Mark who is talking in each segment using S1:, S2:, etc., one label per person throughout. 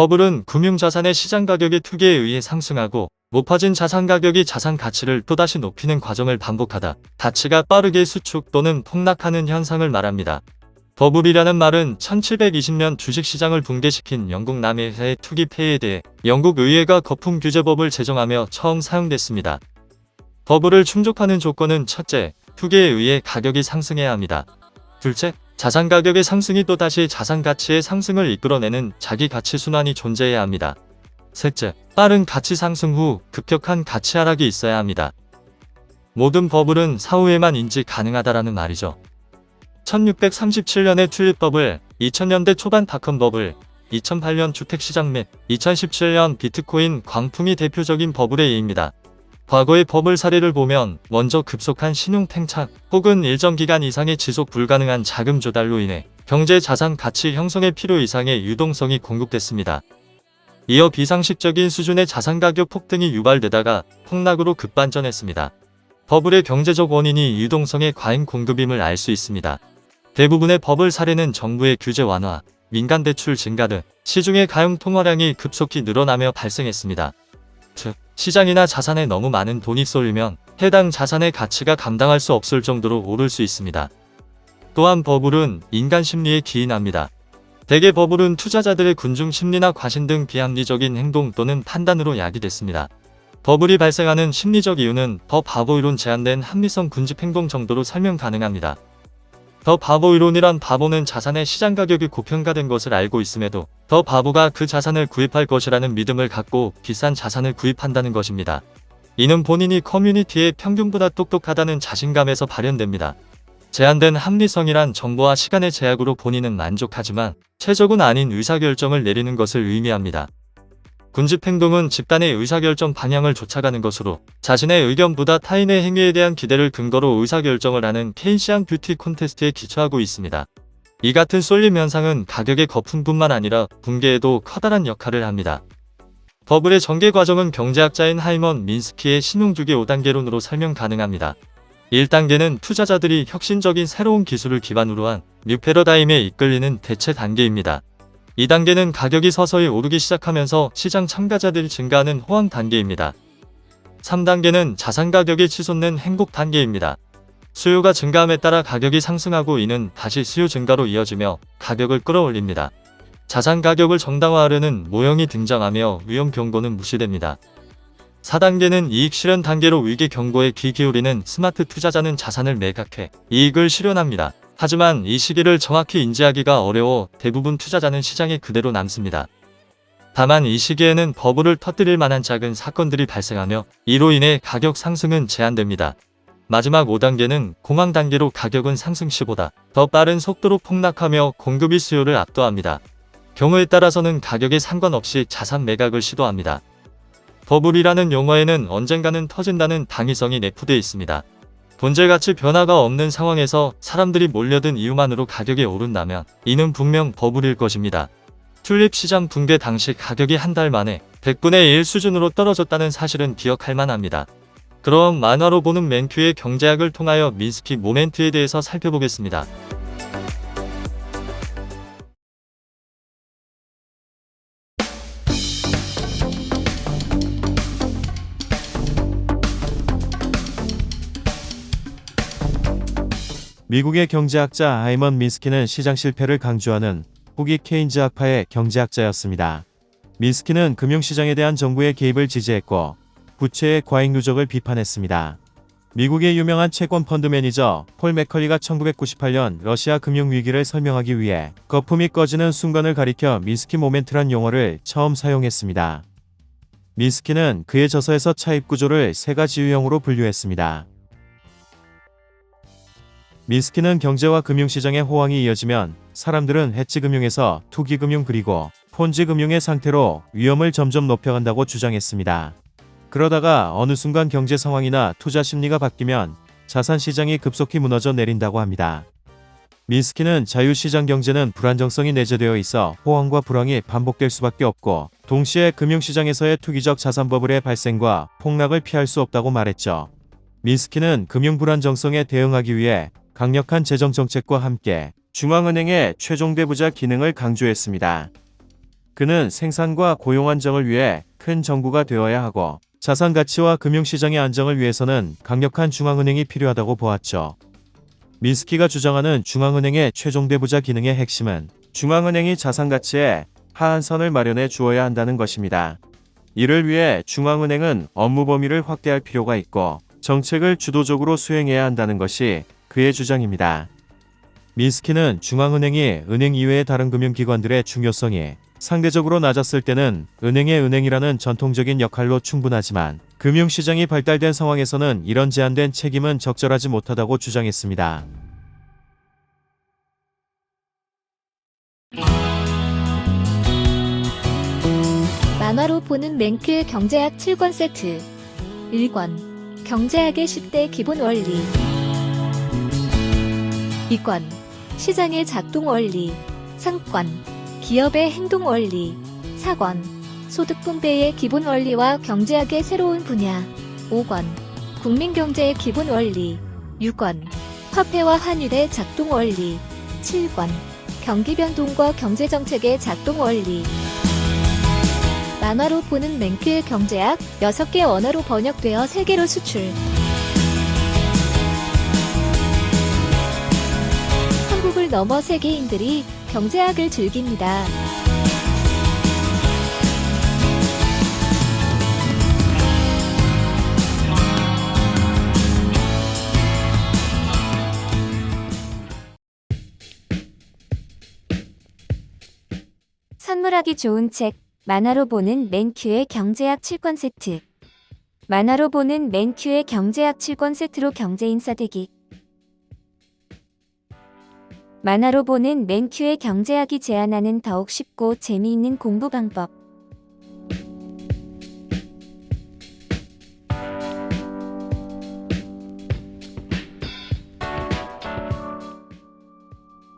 S1: 버블은 금융자산의 시장 가격이 투기에 의해 상승하고 높아진 자산 가격이 자산 가치를 또다시 높이는 과정을 반복하다 가치가 빠르게 수축 또는 폭락하는 현상을 말합니다. 버블이라는 말은 1720년 주식시장을 붕괴시킨 영국 남해의 투기 폐해에 대해 영국 의회가 거품 규제법을 제정하며 처음 사용됐습니다. 버블을 충족하는 조건은 첫째, 투기에 의해 가격이 상승해야 합니다. 둘째, 자산 가격의 상승이 또다시 자산 가치의 상승을 이끌어내는 자기 가치 순환이 존재해야 합니다. 셋째, 빠른 가치 상승 후 급격한 가치 하락이 있어야 합니다. 모든 버블은 사후에만 인지 가능하다라는 말이죠. 1637년의 튤립 버블, 2000년대 초반 닷컴 버블, 2008년 주택시장 및 2017년 비트코인 광풍이 대표적인 버블의 예입니다. 과거의 버블 사례를 보면 먼저 급속한 신용 팽착 혹은 일정 기간 이상의 지속 불가능한 자금 조달로 인해 경제 자산 가치 형성의 필요 이상의 유동성이 공급됐습니다. 이어 비상식적인 수준의 자산 가격 폭등이 유발되다가 폭락으로 급반전했습니다. 버블의 경제적 원인이 유동성의 과잉 공급임을 알 수 있습니다. 대부분의 버블 사례는 정부의 규제 완화, 민간 대출 증가 등 시중의 가용 통화량이 급속히 늘어나며 발생했습니다. 즉, 시장이나 자산에 너무 많은 돈이 쏠리면 해당 자산의 가치가 감당할 수 없을 정도로 오를 수 있습니다. 또한 버블은 인간 심리에 기인합니다. 대개 버블은 투자자들의 군중 심리나 과신 등 비합리적인 행동 또는 판단으로 야기됐습니다. 버블이 발생하는 심리적 이유는 더 바보 이론 제한된 합리성 군집 행동 정도로 설명 가능합니다. 더 바보 이론이란 바보는 자산의 시장 가격이 고평가된 것을 알고 있음에도 더 바보가 그 자산을 구입할 것이라는 믿음을 갖고 비싼 자산을 구입한다는 것입니다. 이는 본인이 커뮤니티의 평균보다 똑똑하다는 자신감에서 발현됩니다. 제한된 합리성이란 정보와 시간의 제약으로 본인은 만족하지만 최적은 아닌 의사결정을 내리는 것을 의미합니다. 군집 행동은 집단의 의사결정 방향을 쫓아가는 것으로 자신의 의견보다 타인의 행위에 대한 기대를 근거로 의사결정을 하는 케인시안 뷰티 콘테스트에 기초하고 있습니다. 이 같은 쏠림 현상은 가격의 거품뿐만 아니라 붕괴에도 커다란 역할을 합니다. 버블의 전개 과정은 경제학자인 하이먼 민스키의 신용주기 5단계론으로 설명 가능합니다. 1단계는 투자자들이 혁신적인 새로운 기술을 기반으로 한 뉴패러다임에 이끌리는 대체 단계입니다. 2단계는 가격이 서서히 오르기 시작하면서 시장 참가자들이 증가하는 호황 단계입니다. 3단계는 자산 가격이 치솟는 행복 단계입니다. 수요가 증가함에 따라 가격이 상승하고 이는 다시 수요 증가로 이어지며 가격을 끌어올립니다. 자산 가격을 정당화하려는 모형이 등장하며 위험 경고는 무시됩니다. 4단계는 이익 실현 단계로 위기 경고에 귀 기울이는 스마트 투자자는 자산을 매각해 이익을 실현합니다. 하지만 이 시기를 정확히 인지하기가 어려워 대부분 투자자는 시장에 그대로 남습니다. 다만 이 시기에는 버블을 터뜨릴 만한 작은 사건들이 발생하며 이로 인해 가격 상승은 제한됩니다. 마지막 5단계는 공황 단계로 가격은 상승 시보다 더 빠른 속도로 폭락하며 공급이 수요를 압도합니다. 경우에 따라서는 가격에 상관없이 자산 매각을 시도합니다. 버블이라는 용어에는 언젠가는 터진다는 당위성이 내포되어 있습니다. 본질가치 변화가 없는 상황에서 사람들이 몰려든 이유만으로 가격이 오른다면 이는 분명 버블일 것입니다. 튤립 시장 붕괴 당시 가격이 한 달 만에 100분의 1 수준으로 떨어졌다는 사실은 기억할 만합니다. 그럼 만화로 보는 맨큐의 경제학을 통하여 민스키 모멘트에 대해서 살펴보겠습니다.
S2: 미국의 경제학자 아이먼 민스키는 시장 실패를 강조하는 후기 케인즈 학파의 경제학자였습니다. 민스키는 금융시장에 대한 정부의 개입을 지지했고 부채의 과잉 누적을 비판했습니다. 미국의 유명한 채권 펀드 매니저 폴 맥컬리가 1998년 러시아 금융 위기를 설명하기 위해 거품이 꺼지는 순간을 가리켜 민스키 모멘트란 용어를 처음 사용했습니다. 민스키는 그의 저서에서 차입 구조를 세 가지 유형으로 분류했습니다. 민스키는 경제와 금융시장의 호황이 이어지면 사람들은 해치금융에서 투기금융 그리고 폰지금융의 상태로 위험을 점점 높여간다고 주장했습니다. 그러다가 어느 순간 경제 상황이나 투자 심리가 바뀌면 자산 시장이 급속히 무너져 내린다고 합니다. 민스키는 자유시장 경제는 불안정성이 내재되어 있어 호황과 불황이 반복될 수밖에 없고 동시에 금융시장에서의 투기적 자산 버블의 발생과 폭락을 피할 수 없다고 말했죠. 민스키는 금융 불안정성에 대응하기 위해 강력한 재정 정책과 함께 중앙은행의 최종 대부자 기능을 강조했습니다. 그는 생산과 고용 안정을 위해 큰 정부가 되어야 하고 자산 가치와 금융시장의 안정을 위해서는 강력한 중앙은행이 필요하다고 보았죠. 민스키가 주장하는 중앙은행의 최종 대부자 기능의 핵심은 중앙은행이 자산 가치에 하한선을 마련해 주어야 한다는 것입니다. 이를 위해 중앙은행은 업무 범위를 확대할 필요가 있고 정책을 주도적으로 수행해야 한다는 것이 그의 주장입니다. 민스키는 중앙은행이 은행 이외의 다른 금융기관들의 중요성이 상대적으로 낮았을 때는 은행의 은행이라는 전통적인 역할로 충분하지만 금융시장이 발달된 상황에서는 이런 제한된 책임은 적절하지 못하다고 주장했습니다.
S3: 만화로 보는 맹크의 경제학 7권 세트 1권 경제학의 10대 기본 원리 2권 시장의 작동 원리 3권 기업의 행동 원리 4권 소득 분배의 기본 원리와 경제학의 새로운 분야 5권 국민 경제의 기본 원리 6권 화폐와 환율의 작동 원리 7권 경기 변동과 경제 정책의 작동 원리 만화로 보는 맹크의 경제학 6개 언어로 번역되어 세계로 수출. 넘어 세계인들이 경제학을 즐깁니다.
S4: 선물하기 좋은 책 만화로 보는 맨큐의 경제학 7권 세트 만화로 보는 맨큐의 경제학 7권 세트로 경제인싸 되기 만화로 보는 맨큐의 경제학이 제안하는 더욱 쉽고 재미있는 공부 방법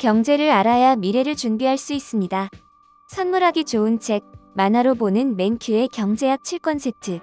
S4: 경제를 알아야 미래를 준비할 수 있습니다. 선물하기 좋은 책 만화로 보는 맨큐의 경제학 7권 세트